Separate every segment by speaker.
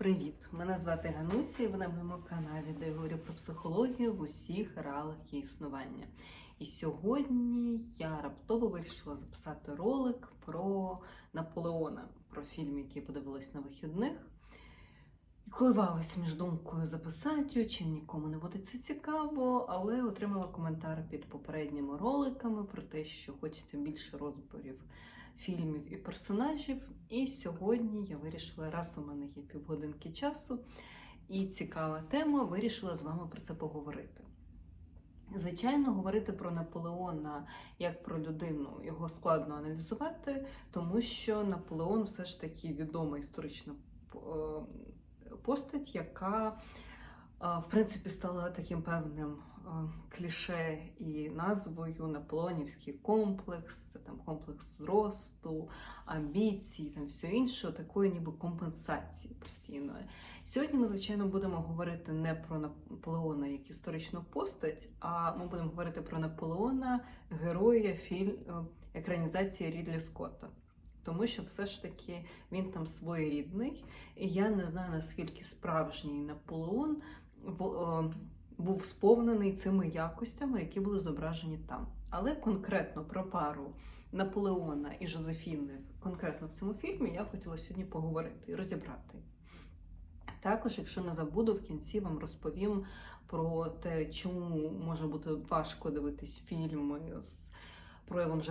Speaker 1: Привіт! Мене звати Гануся, і ви на моєму каналі, де я говорю про психологію в усіх реалах її існування. І сьогодні я раптово вирішила записати ролик про Наполеона, про фільм, який подивилась на вихідних. І коливалась між думкою записати чи нікому не буде це цікаво, але отримала коментар під попередніми роликами про те, що хочеться більше розборів фільмів і персонажів. І сьогодні я вирішила, раз у мене є півгодинки часу і цікава тема, вирішила з вами про це поговорити. Звичайно, говорити про Наполеона як про людину його складно аналізувати, тому що Наполеон все ж таки відома історична е, постать, яка е, в принципі стала таким певним кліше і назвою Наполеонівський комплекс, це там комплекс зросту, амбіцій, там все інше, такої ніби компенсації постійної. Сьогодні ми, звичайно, будемо говорити не про Наполеона як історичну постать, а ми будемо говорити про Наполеона, героя фільм екранізації Рідлі Скотта. Тому що все ж таки він там своєрідний, і я не знаю наскільки справжній Наполеон був сповнений цими якостями, які були зображені там. Але конкретно про пару Наполеона і Жозефіни, конкретно в цьому фільмі, я хотіла сьогодні поговорити і розібрати. Також, якщо не забуду, в кінці вам розповім про те, чому може бути важко дивитись фільми з проявом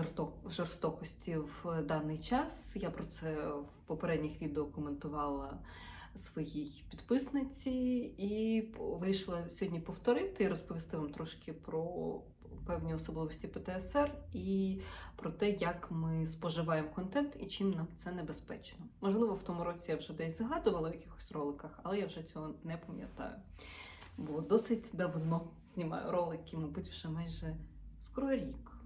Speaker 1: жорстокості в даний час. Я про це в попередніх відео коментувала своїй підписниці і вирішила сьогодні повторити і розповісти вам трошки про певні особливості ПТСР і про те, як ми споживаємо контент і чим нам це небезпечно. Можливо, в тому році я вже десь згадувала в якихось роликах, але я вже цього не пам'ятаю. Бо досить давно знімаю ролики, мабуть, вже майже скоро рік.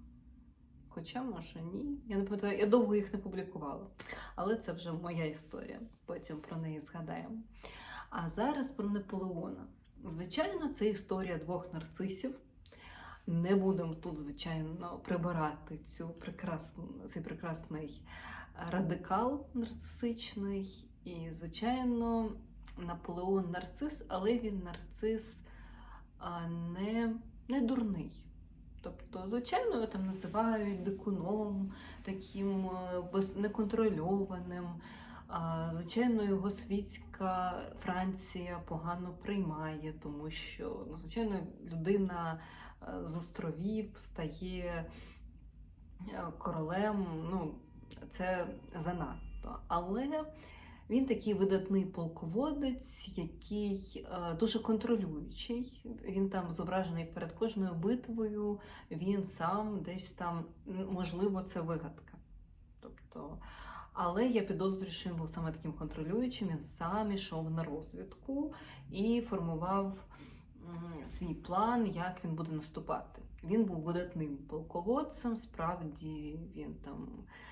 Speaker 1: Хоча, може, ні. Я не пам'ятаю, я довго їх не публікувала. Але це вже моя історія. Потім про неї згадаємо. А зараз про Наполеона. Звичайно, це історія двох нарцисів. Не будемо тут, звичайно, прибирати цю прекрасну, цей прекрасний радикал нарцисичний. І, звичайно, Наполеон нарцис, але він нарцис не, не дурний. Тобто, звичайно, його там називають дикуном, таким неконтрольованим. Звичайно, його світська Франція погано приймає, тому що, ну, звичайно, людина з островів стає королем, ну, це занадто. Але він такий видатний полководець, який е, дуже контролюючий. Він там зображений перед кожною битвою, він сам десь там, можливо, це вигадка. Тобто, але я підозрюю, що він був саме таким контролюючим, він сам ішов на розвідку і формував свій план, як він буде наступати. Він був видатним полководцем, справді він там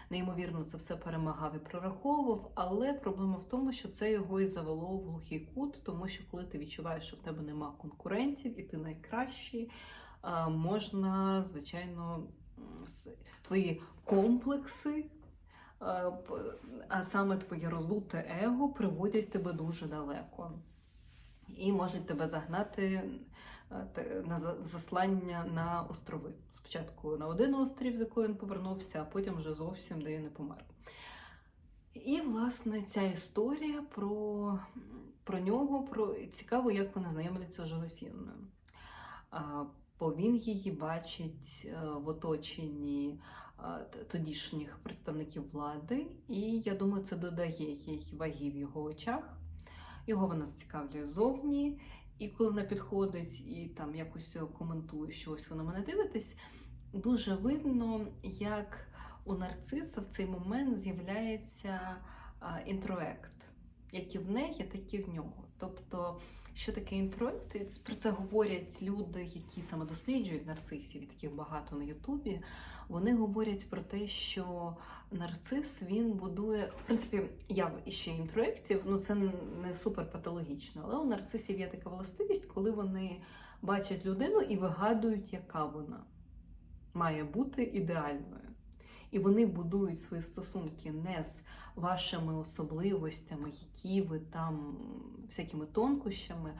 Speaker 1: неймовірно це все перемагав і прораховував, але проблема в тому, що це його і завело в глухий кут, тому що коли ти відчуваєш, що в тебе нема конкурентів і ти найкращий, можна, звичайно, твої комплекси. А саме твоє роздуте его приводять тебе дуже далеко і можуть тебе загнати е, на заслання на острови. Спочатку на один острів, з якого він повернувся, а потім вже зовсім де не помер. І, власне, ця історія про про нього, про цікаво, як вони знайомляться з Жозефіною. Бо він її бачить е, в оточенні тодішніх представників влади, і я думаю, це додає їй ваги в його очах. Його вона зацікавлює зовні. І коли вона підходить і там якось коментує, що ось ви на мене дивитесь, дуже видно, як у нарциса в цей момент з'являється інтроект. Як і в неї, так і в нього. Тобто, що таке інтроект? Про це говорять люди, які саме досліджують нарцисів, і таких багато на Ютубі. Вони говорять про те, що нарцис він будує, в принципі, я ще інтроєктів, ну це не супер патологічно, але у нарцисів є така властивість, коли вони бачать людину і вигадують, яка вона має бути ідеальною. І вони будують свої стосунки не з вашими особливостями, які ви там всякими тонкощами.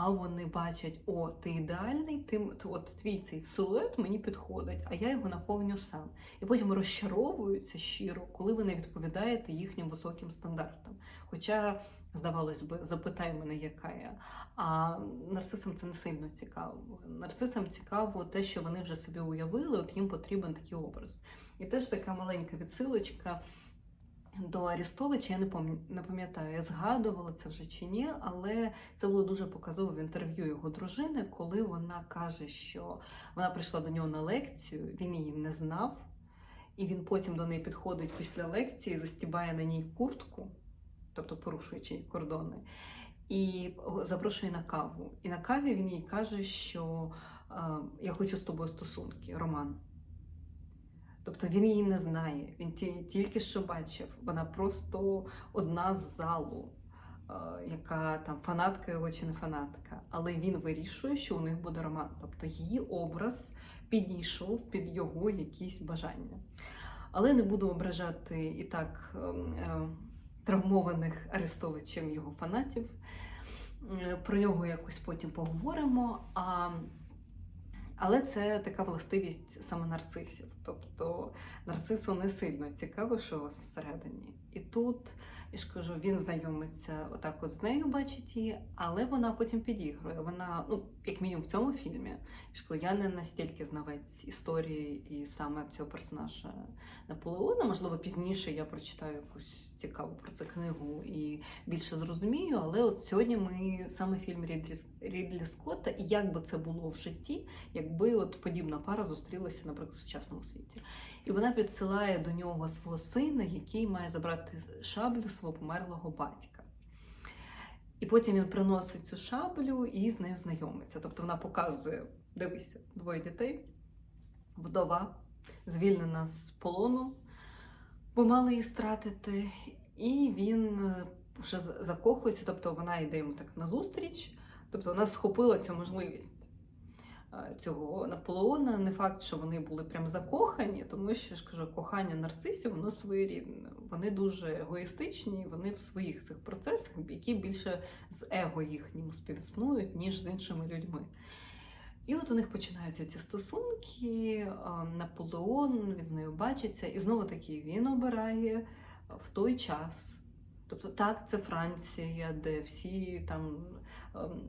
Speaker 1: А вони бачать, о, ти ідеальний, ти от твій цей силует мені підходить, а я його наповню сам. І потім розчаровуються щиро, коли ви не відповідаєте їхнім високим стандартам. Хоча, здавалось би, запитай мене, яка я. А нарцисам це не сильно цікаво. Нарцисам цікаво те, що вони вже собі уявили, от їм потрібен такий образ. І теж така маленька відсилочка до Арістовича, я не пам'ятаю, я згадувала це вже чи ні, але це було дуже показово в інтерв'ю його дружини, коли вона каже, що вона прийшла до нього на лекцію, він її не знав, і він потім до неї підходить після лекції, застібає на ній куртку, тобто порушуючи кордони, і запрошує на каву. І на каві він їй каже, що е, я хочу з тобою стосунки, роман. Тобто він її не знає, він тільки що бачив. Вона просто одна з залу, е, яка там фанатка його чи не фанатка. Але він вирішує, що у них буде роман. Тобто її образ підійшов під його якісь бажання. Але не буду ображати і так ем, е, травмованих Арестовичем його фанатів. Е, Про нього якось потім поговоримо. А але це така властивість саме нарцисів. Тобто нарцису не сильно цікаво, що у вас всередині. І тут, я ж кажу, він знайомиться отак от з нею, бачить її, але вона потім підігрує. Вона, ну, як мінімум, в цьому фільмі. Я ж кажу, я не настільки знавець історії і саме цього персонажа Наполеона. Можливо, пізніше я прочитаю якусь цікаву про це книгу і більше зрозумію. Але от сьогодні ми саме фільм Рідлі, Рідлі Скотта, і як би це було в житті, якби от подібна пара зустрілася, наприклад, в сучасному світі. І вона підсилає до нього свого сина, який має забрати шаблю свого померлого батька. І потім він приносить цю шаблю і з нею знайомиться. Тобто вона показує: дивися, двоє дітей, вдова, звільнена з полону, бо мали її стратити. І він е, вже закохується, тобто вона йде йому так назустріч, тобто вона схопила цю можливість цього Наполеона. Не факт, що вони були прям закохані, тому що я ж кажу, кохання нарцисів воно своєрідне. Вони дуже егоїстичні, вони в своїх цих процесах, які більше з его їхнім співіснують, ніж з іншими людьми. І от у них починаються ці стосунки. Наполеон він з нею бачиться, і знову таки він обирає в той час. Тобто, так, це Франція, де всі там,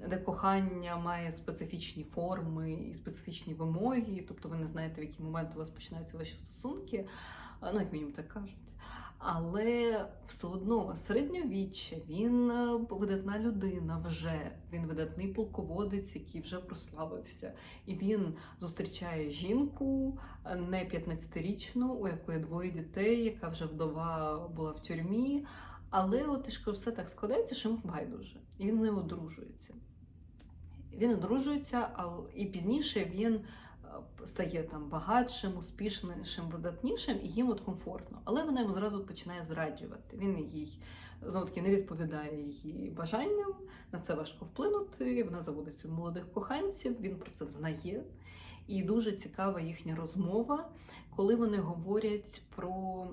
Speaker 1: де кохання має специфічні форми і специфічні вимоги. Тобто ви не знаєте, в який момент у вас починаються ваші стосунки, ну як мінімум так кажуть. Але все одно середньовіччя, він е, видатна людина вже, він видатний полководець, який вже прославився. І він зустрічає жінку е, не 15-річну, у якої двоє дітей, яка вже вдова була в тюрмі. Але от ж все так складається, що йому байдуже. І він не одружується. Він одружується, ал- і пізніше він е, стає там багатшим, успішнішим, видатнішим, і їм от комфортно. Але вона йому зразу починає зраджувати. Він їй знову таки не відповідає її бажанням, на це важко вплинути. Вона заводить собі молодих коханців, він про це знає. І дуже цікава їхня розмова, коли вони говорять про.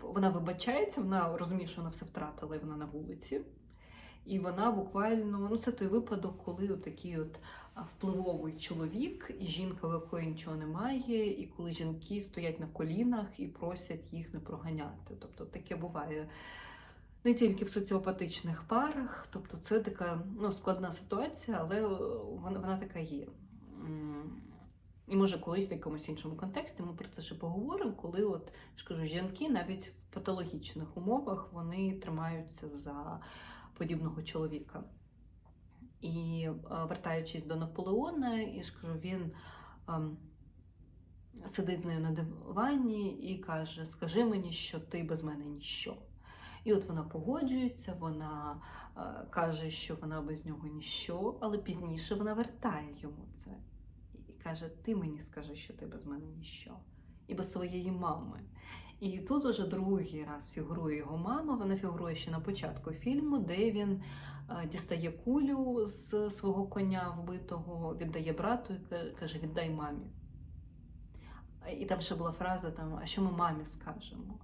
Speaker 1: Вона вибачається, вона розуміє, що вона все втратила, і вона на вулиці. І вона буквально, ну це той випадок, коли такий от впливовий чоловік і жінка, у якої нічого немає, і коли жінки стоять на колінах і просять їх не проганяти. Тобто таке буває не тільки в соціопатичних парах, тобто це така ну, складна ситуація, але е, вона, вона така є. І може колись в якомусь іншому контексті ми про це ще поговоримо, коли от я жінки навіть в патологічних умовах вони тримаються за подібного чоловіка. І е, вертаючись до Наполеона, я ж він ем, сидить з нею на дивані і каже: Скажи мені, що ти без мене ніщо. І от вона погоджується, вона е, каже, що вона без нього ніщо, але пізніше вона вертає йому це і каже: Ти мені скажи, що ти без мене ніщо, і без своєї мами. І тут уже другий раз фігурує його мама. Вона фігурує ще на початку фільму, де він е, дістає кулю з свого коня вбитого, віддає брату і каже: Віддай мамі. І там ще була фраза: там, а що ми мамі скажемо?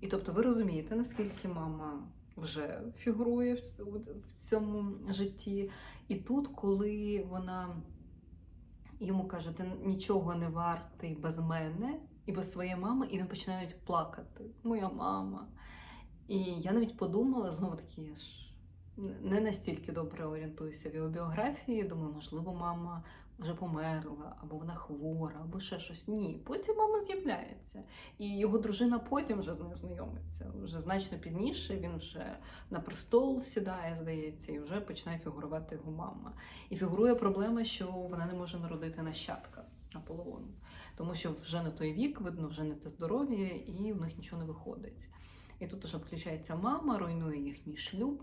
Speaker 1: І тобто ви розумієте, наскільки мама вже фігурує в цьому житті. І тут, коли вона йому каже, ти нічого не вартий без мене і без своєї мами, і він починає навіть плакати. Моя мама. І я навіть подумала, знову таки, я ж не настільки добре орієнтуюся в його біографії. Думаю, можливо, мама вже померла, або вона хвора, або ще щось. Ні. Потім мама з'являється. І його дружина потім вже з ним знайомиться. Вже значно пізніше він вже на престол сідає, здається, і вже починає фігурувати його мама. І фігурує проблема, що вона не може народити нащадка Аполлону. Тому що вже не той вік, видно, вже не те здоров'я, і в них нічого не виходить. І тут уже включається мама, руйнує їхній шлюб.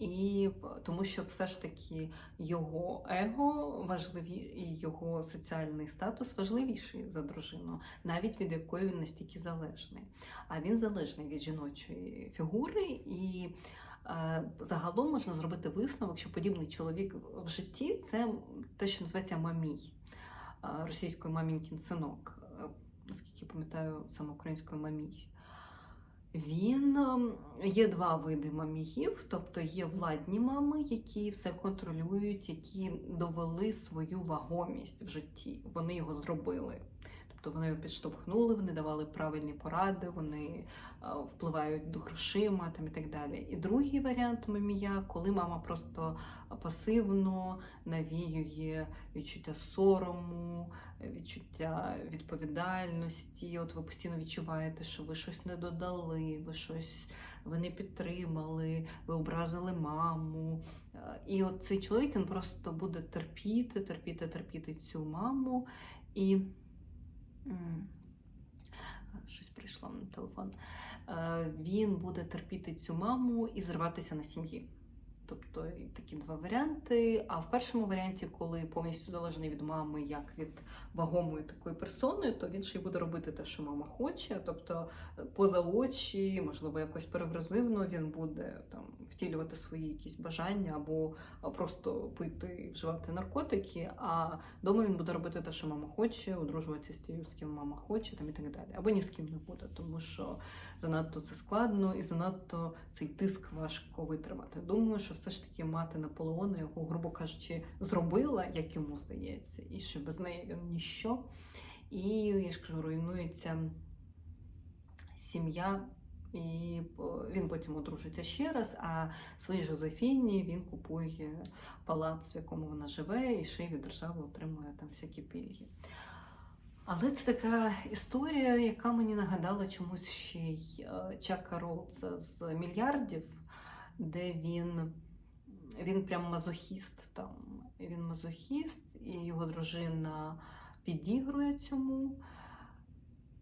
Speaker 1: І тому що все ж таки його его важливі і його соціальний статус важливіший за дружину, навіть від якої він настільки залежний. А він залежний від жіночої фігури, і е, загалом можна зробити висновок, що подібний чоловік в житті це те, що називається мамій е, російською мамінькін синок. Е, Наскільки пам'ятаю, саме українською мамій. Він ем, є два види мамігів, тобто є владні мами, які все контролюють, які довели свою вагомість в житті. Вони його зробили. Тобто вони його підштовхнули, вони давали правильні поради, вони е, впливають до грошима там і так далі. І другий варіант мамія, коли мама просто пасивно навіює відчуття сорому, відчуття відповідальності. От ви постійно відчуваєте, що ви щось не додали, ви щось ви не підтримали, ви образили маму. Е, І от цей чоловік він просто буде терпіти, терпіти, терпіти цю маму. І щось прийшло на телефон. Е, Він буде терпіти цю маму і зриватися на сім'ї. Тобто такі два варіанти. А в першому варіанті, коли повністю залежний від мами, як від вагомої такої персони, то він ще й буде робити те, що мама хоче. Тобто е, поза очі, можливо, якось перевразивно він буде там втілювати свої якісь бажання або просто пити і вживати наркотики. А вдома він буде робити те, що мама хоче, одружуватися з тією, з ким мама хоче, там і так далі. Або ні з ким не буде, тому що занадто це складно і занадто цей тиск важко витримати. Думаю, що все ж таки мати Наполеона, його, грубо кажучи, зробила, як йому здається, і що без неї він ніщо. І я ж кажу, руйнується сім'я. І він потім одружиться ще раз, а своїй Жозефіні він купує палац, в якому вона живе, і ще й від держави отримує там всякі пільги. Але це така історія, яка мені нагадала чомусь ще й е, Чака Роудса з мільярдів, де він, він прям мазохіст там. Він мазохіст, і його дружина підігрує цьому.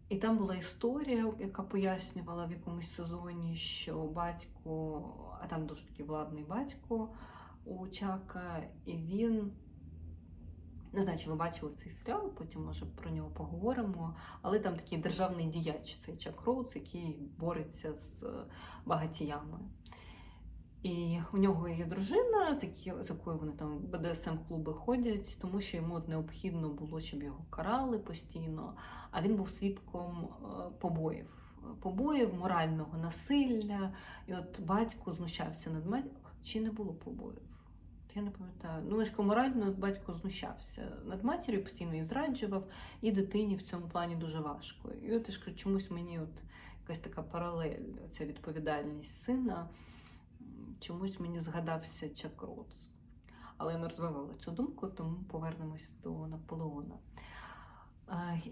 Speaker 1: І там була історія, яка пояснювала в якомусь сезоні, що батько, а там дуже такий владний батько у Чака, і він. Не знаю, чи ви бачили цей серіал, потім може про нього поговоримо. Але там такий державний діяч, цей Чак Роуз, який бореться з багатіями. І у нього є дружина, з, якою вони там в БДСМ-клуби ходять, тому що йому необхідно було, щоб його карали постійно. А він був свідком е, побоїв, побоїв, морального насилля. І от батько знущався над матір'ю. Чи не було побоїв? Я не пам'ятаю. Ну, лише морально батько знущався над матір'ю, постійно її зраджував, і дитині в цьому плані дуже важко. І от я ж кажу, чомусь мені от якась така паралель, ця відповідальність сина. Чомусь мені згадався Чак Роуз. Але я не розвивала цю думку, тому повернемось до Наполеона.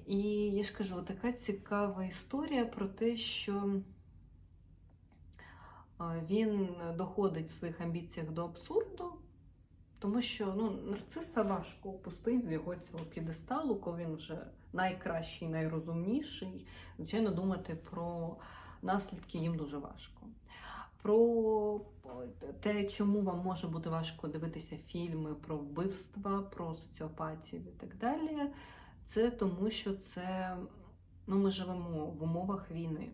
Speaker 1: І я ж кажу, така цікава історія про те, що він доходить в своїх амбіціях до абсурду, тому що ну, нарциса важко опустити з його цього п'єдесталу, коли він вже найкращий, найрозумніший. Звичайно, думати про наслідки їм дуже важко. Про те, чому вам може бути важко дивитися фільми про вбивства, про соціопатів і так далі, це тому, що це ну, ми живемо в умовах війни.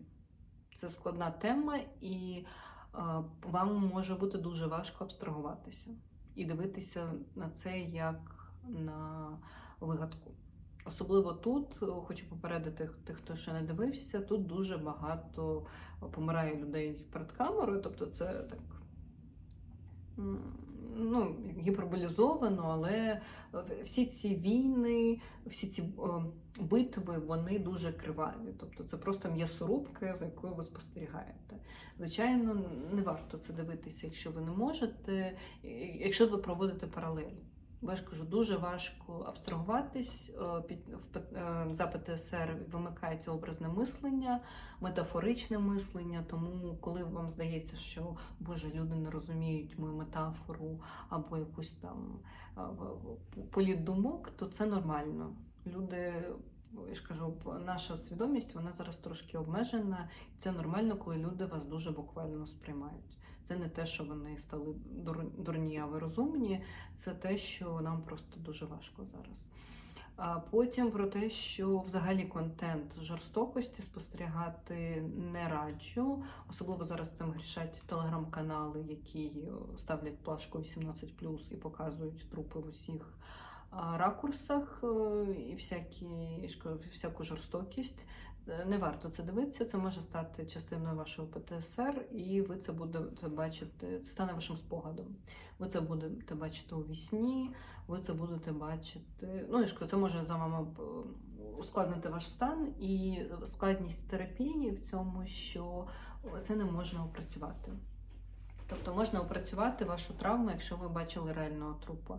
Speaker 1: Це складна тема, і е, вам може бути дуже важко абстрагуватися і дивитися на це як на вигадку. Особливо тут, е, хочу попередити тих, хто ще не дивився, тут дуже багато помирає людей перед камерою, тобто це так. Ну, гіперболізовано, але всі ці війни, всі ці е, битви, вони дуже криваві. Тобто це просто м'ясорубка, за якою ви спостерігаєте. Звичайно, не варто це дивитися, якщо ви не можете, якщо ви проводите паралель. Бо кажу, дуже важко абстрагуватись е, під в е, за ПТСР вимикається образне мислення, метафоричне мислення. Тому, коли вам здається, що Боже, люди не розуміють мою метафору або якусь там е, політ думок, то це нормально. Люди, я ж кажу, наша свідомість вона зараз трошки обмежена, і це нормально, коли люди вас дуже буквально сприймають. Це не те, що вони стали дур- дурні, а ви розумні. Це те, що нам просто дуже важко зараз. А потім про те, що взагалі контент жорстокості спостерігати не раджу. Особливо зараз цим грішать телеграм-канали, які ставлять плашку 18 і показують трупи в усіх ракурсах е, і всякі, всяку жорстокість. Не варто це дивитися, це може стати частиною вашого ПТСР, і ви це будете бачити, це стане вашим спогадом. Ви це будете бачити у вісні, ви це будете бачити. Ну, я ж це може за вами е, ускладнити ваш стан, і складність терапії в цьому, що це не можна опрацювати. Тобто можна опрацювати вашу травму, якщо ви бачили реального трупа.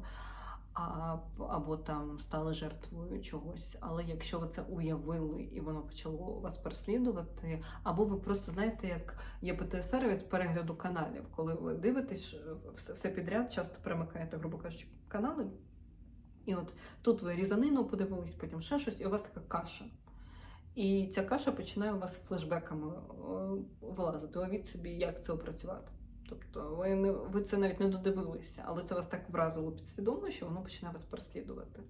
Speaker 1: А, або там стали жертвою чогось. Але якщо ви це уявили і воно почало вас переслідувати, або ви просто знаєте, як є ПТСР від перегляду каналів, коли ви дивитесь е, все, підряд, часто перемикаєте, грубо кажучи, канали. І от тут ви різанину подивились, потім ще щось, і у вас така каша. І ця каша починає у вас флешбеками е, вилазити. Уявіть собі, як це опрацювати. Тобто ви, не, ви це навіть не додивилися, але це вас так вразило підсвідомо, що воно починає вас переслідувати.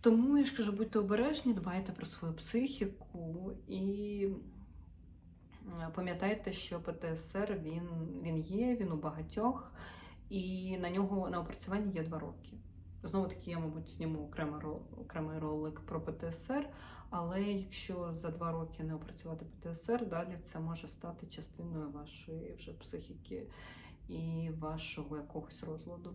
Speaker 1: Тому я ж кажу, будьте обережні, дбайте про свою психіку і пам'ятайте, що ПТСР він, він є, він у багатьох, і на нього на опрацюванні є два роки. Знову таки, я, мабуть, зніму окремий ролик про ПТСР, але якщо за два роки не опрацювати ПТСР, далі це може стати частиною вашої вже психіки і вашого якогось розладу.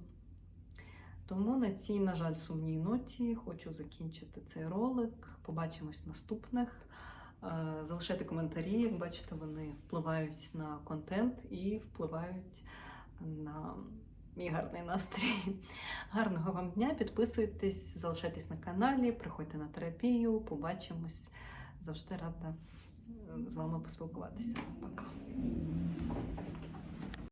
Speaker 1: Тому на цій, на жаль, сумній ноті хочу закінчити цей ролик. Побачимось в наступних. Е, Залишайте коментарі, як бачите, вони впливають на контент і впливають на мій гарний настрій. Гарного вам дня! Підписуйтесь, залишайтесь на каналі, приходьте на терапію. Побачимось. Завжди рада е, з вами поспілкуватися. Пока.